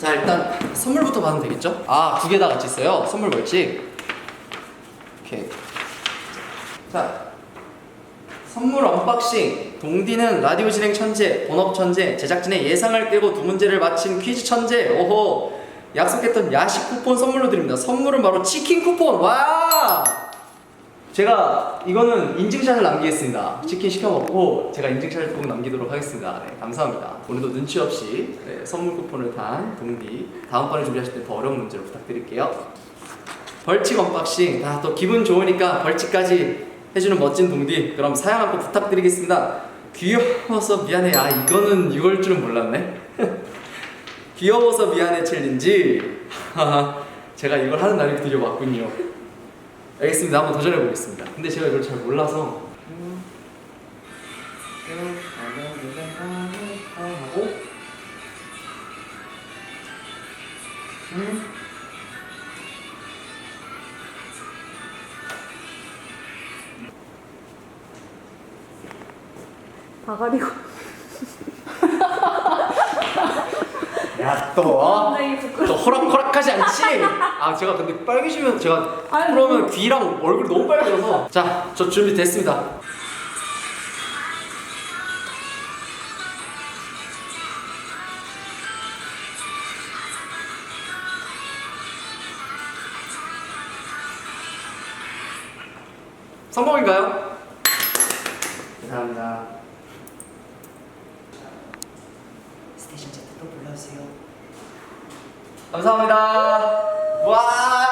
자 일단 선물부터 받으면 되겠죠? 아 두 개 다 같이 있어요? 선물 벌칙. 오케이. 자 선물 언박싱. 동디는 라디오 진행 천재 본업 천재 제작진의 예상을 깨고 두 문제를 맞힌 퀴즈 천재. 오호. 약속했던 야식 쿠폰 선물로 드립니다. 선물은 바로 치킨 쿠폰. 와 제가 이거는 인증샷을 남기겠습니다. 치킨 시켜 먹고 제가 인증샷을 꼭 남기도록 하겠습니다. 네, 감사합니다. 오늘도 눈치 없이 네, 선물 쿠폰을 단 동디 다음번에 준비하실 때 더 어려운 문제로 부탁드릴게요. 벌칙 언박싱 아, 또 기분 좋으니까 벌칙까지 해주는 멋진 동디 그럼 사양 한번 부탁드리겠습니다. 귀여워서 미안해. 아 이거는 이걸 줄은 몰랐네. 귀여워서 미안해 챌린지. 제가 이걸 하는 날이 드디어 왔군요. 알겠습니다. 한번 도전해 보겠습니다. 근데 제가 이걸 잘 몰라서. 하고 음. 다 가리고 야 또. 어? 굉장히 부끄러워 또 호락호락하지 않지? 아 제가 근데 빨개지면 제가 아니, 그러면 귀랑 얼굴이 너무 빨개져서 자 저 준비 됐습니다. 성공인가요? 감사합니다. 스테이션 Z 또 불러주세요. 감사합니다. 와.